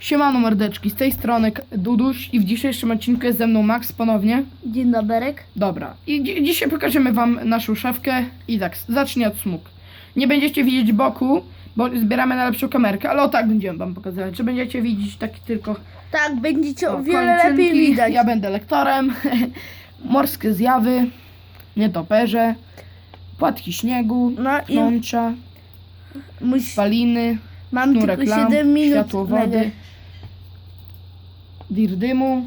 Siemano mordeczki, z tej strony K- Duduś i w dzisiejszym odcinku jest ze mną Max ponownie. Dzień doberek. Dobra, i dzi- dzisiaj pokażemy wam naszą szafkę i tak, zacznie od smug. Nie będziecie widzieć boku, bo zbieramy najlepszą kamerkę, ale o tak będziemy wam pokazywać, że będziecie widzieć taki tylko Tak, będziecie o o, wiele kończynki. lepiej widać. Ja będę lektorem, morskie zjawy, nietoperze, płatki śniegu, No i pnącza, muś, spaliny, mam sznurek tylko lamp, 7 minut. światłowody, na- dir dymu,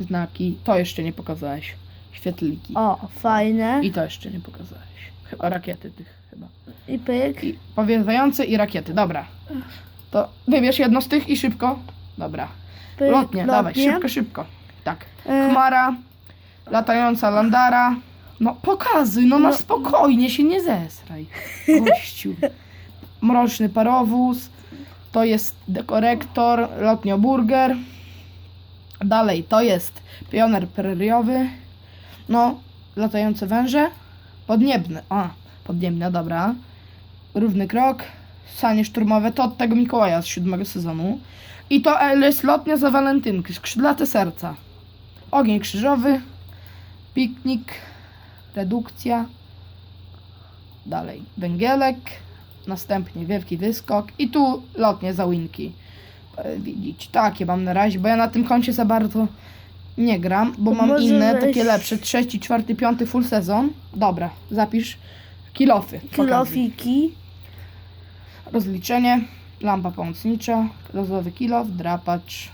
znaki. To jeszcze nie pokazałeś. Świetliki. O, fajne. I to jeszcze nie pokazałeś. Chyba rakiety tych chyba. I pyk. I powiewające i rakiety. Dobra. To wybierz jedno z tych i szybko. Dobra. pyk Lotnie, dawaj, szybko, szybko. Tak. E, Chmara, latająca landara. No pokazuj, no na No. spokojnie się nie zesraj. Gościu. Mroczny parowóz. To jest dekorektor, lotnioburger. Dalej, to jest pioner preriowy. No, latające węże. Podniebne. A, podniebne, dobra. Równy krok. Sanie szturmowe, to od tego Mikołaja z siódmego sezonu. I to jest lotnia za walentynki, skrzydlate serca. Ogień krzyżowy, piknik, redukcja. Dalej węgielek, następnie wielki wyskok i tu lotnie za winki. E, Widzicie, takie mam na razie, bo ja na tym koncie za bardzo nie gram, bo mam może inne, weź- takie lepsze, trzeci, czwarty, piąty full sezon. Dobra, zapisz kilofy. pokazuj. Kilofiki. Rozliczenie, lampa pomocnicza, lodowy kilof, drapacz,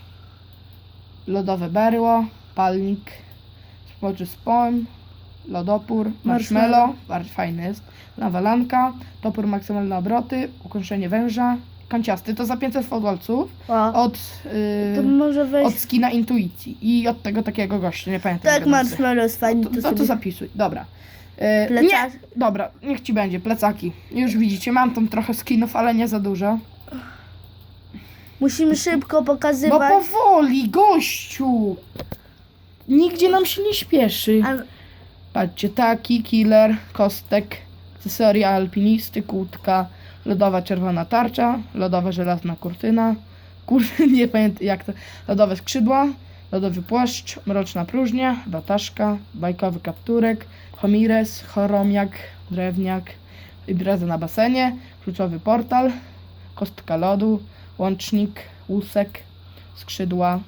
lodowe berło, palnik, spoczy spoń, lodopór, marshmallow, bardzo fajny jest, nawalanka, topór maksymalne obroty, ukończenie węża, kanciasty, to za 500 fałdolców O, od, to yy, może weź. od skina intuicji i od tego takiego gościa, nie pamiętam. tak, nazwy. marshmallow jest fajny. To, To, to, to sobie... zapisuj, dobra. Yy, Plecak. nie, dobra, niech ci będzie, plecaki. Już widzicie, mam tam trochę skinów, ale nie za dużo. Musimy szybko No pokazywać. powoli, gościu! Nigdzie nam się nie śpieszy. A, Patrzcie, taki, killer, kostek, akcesoria alpinisty, kłódka, lodowa czerwona tarcza, lodowa żelazna kurtyna, kur... nie pamiętam jak to, lodowe skrzydła, lodowy płaszcz, mroczna próżnia, wataszka, bajkowy kapturek, homires, choromiak, drewniak, impreza na basenie, kluczowy portal, kostka lodu, łącznik, łusek, skrzydła,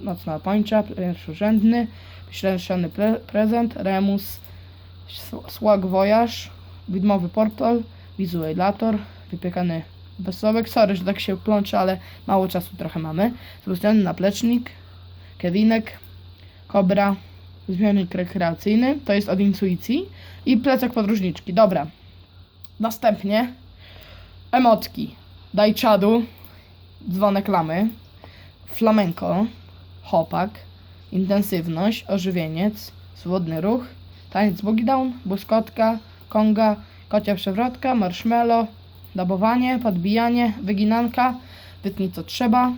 nocna pończa, pierwszorzędny, ślęszczony pre prezent, remus, słag voyage, widmowy portal, wizualizator, wypiekany wesołek. Sorry, że tak się plączę, ale mało czasu trochę mamy. Specjalny naplecznik, kewinek, kobra, zmiennik rekreacyjny, to jest od intuicji i plecak podróżniczki. Dobra. Następnie emotki. Daj czadu, dzwonek lamy, flamenko, hopak, intensywność, ożywieniec, swobodny ruch, taniec boogie down, błyskotka, konga, kocia przewrotka, marshmallow, dabowanie, podbijanie, wyginanka, wytnij co trzeba.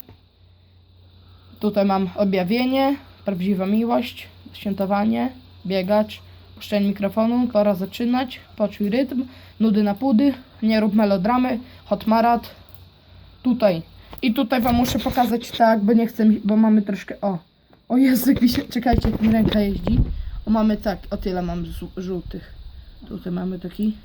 Tutaj mam objawienie, prawdziwa miłość, świętowanie, biegacz, puszczenie mikrofonu, pora zaczynać, poczuj rytm, nudy na pudy, nie rób melodramy, hot marat. Tutaj. I tutaj wam muszę pokazać tak, bo nie chcę, mi- bo mamy troszkę, o. O mi się, czekajcie, jak mi ręka jeździ. O, mamy tak, o tyle mam żu- żółtych. Tutaj mamy taki,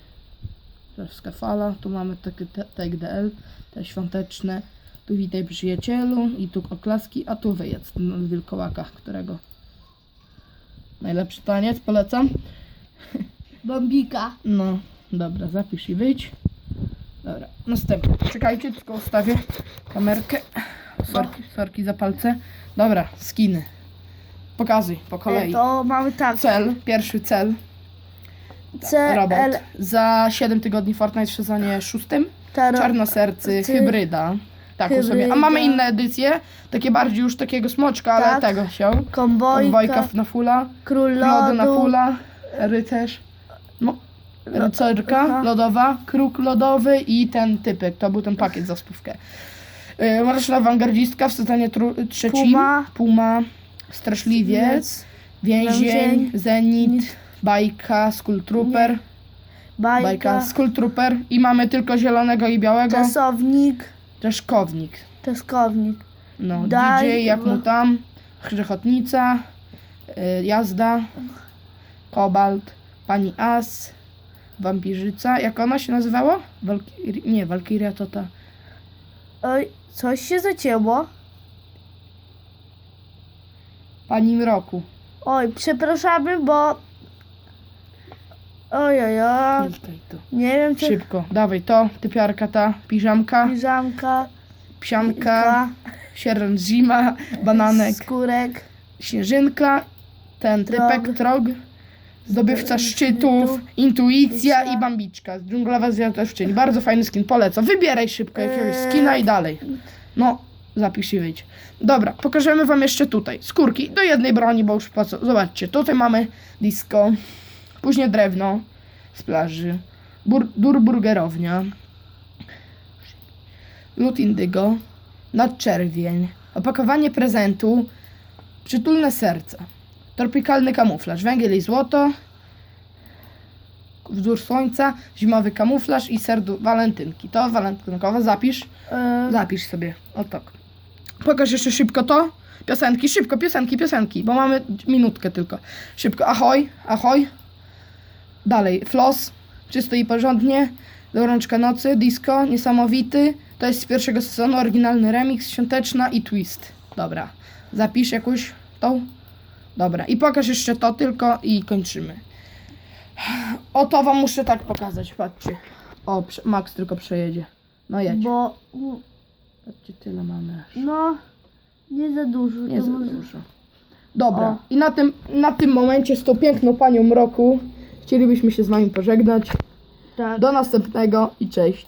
Żewska fala, tu mamy taki te- tag DL, te świąteczne. Tu witaj przyjacielu i tu oklaski, a tu wyjedz, ten od wilkołaka, którego najlepszy taniec, polecam. Bombika. No, dobra, zapisz i wyjdź. Dobra, następny. Czekajcie, tylko ustawię kamerkę. Sorki, sorki za palce. Dobra, skiny. Pokazuj po kolei. E, To mamy tak. Cel, pierwszy cel, C, robot. L, Za 7 tygodni Fortnite w sezonie szóstym. taro, Czarnosercy, Ty- hybryda. Taką sobie. A hybryda. mamy inne edycje, takie bardziej już takiego smoczka, ale Tak. tego się. kombojka, Wojka na fula, król lody na lodu, fula, rycerz, no, rycerka aha. lodowa, kruk lodowy i ten typek. To był ten pakiet za spówkę. Yy, Mroczna awangardzistka w sezonie tru- trzecim. Puma. Puma, straszliwiec, więzień, Więzień. zenit, bajka, skull trooper, bajka, bajka, skull trooper i mamy tylko zielonego i białego. czasownik, Deszkownik. czeskownik. No, Daj, DJ, jak mu tam, Grzechotnica, y, Jazda, Kobalt, Pani As, Wampirzyca, jak ona się nazywała? Walkiri... Nie, Walkiria to ta... Oj, coś się zacięło. Pani Mroku. Oj, przepraszamy, bo... Oj, oj, oj. Klikaj. Nie wiem, co... Szybko, dawaj to, typiarka ta, piżamka, Piżamka, psianka, sierżant zima, bananek, skórek, śnieżynka, ten typek, Trog. Zdobywca szczytów, intuicja i bambiczka, dżunglowa zwiadowczyni. Bardzo fajny skin, polecam. Wybieraj szybko jakiegoś skina i dalej. No, zapisz i wyjdź. Dobra, pokażemy wam jeszcze tutaj skórki do jednej broni, bo już po co. Zobaczcie, tutaj mamy disco, później drewno z plaży, bur, durburgerownia, lód indygo, nadczerwień, opakowanie prezentu, przytulne serce, tropikalny kamuflaż, węgiel i złoto, wzór słońca, zimowy kamuflaż i serdu. Walentynki. To walentynkowe, zapisz, e, zapisz sobie, o tak. Pokaż jeszcze szybko to, piosenki, szybko, piosenki, piosenki, bo mamy minutkę tylko. Szybko, ahoj, ahoj. Dalej, floss, czysto i porządnie, Gorączka nocy, disco, niesamowity. To jest z pierwszego sezonu, oryginalny remix, świąteczna i twist. Dobra, zapisz jakąś tą. Dobra, i pokaż jeszcze to tylko i kończymy. O to wam muszę tak pokazać, patrzcie. O, Max tylko przejedzie. No jedź. bo... Patrzcie, tyle mamy. aż. No, nie za dużo. Nie za może- dużo. Dobra, O. i na tym, na tym momencie z tą piękną panią mroku chcielibyśmy się z wami pożegnać. Tak. Do następnego i cześć.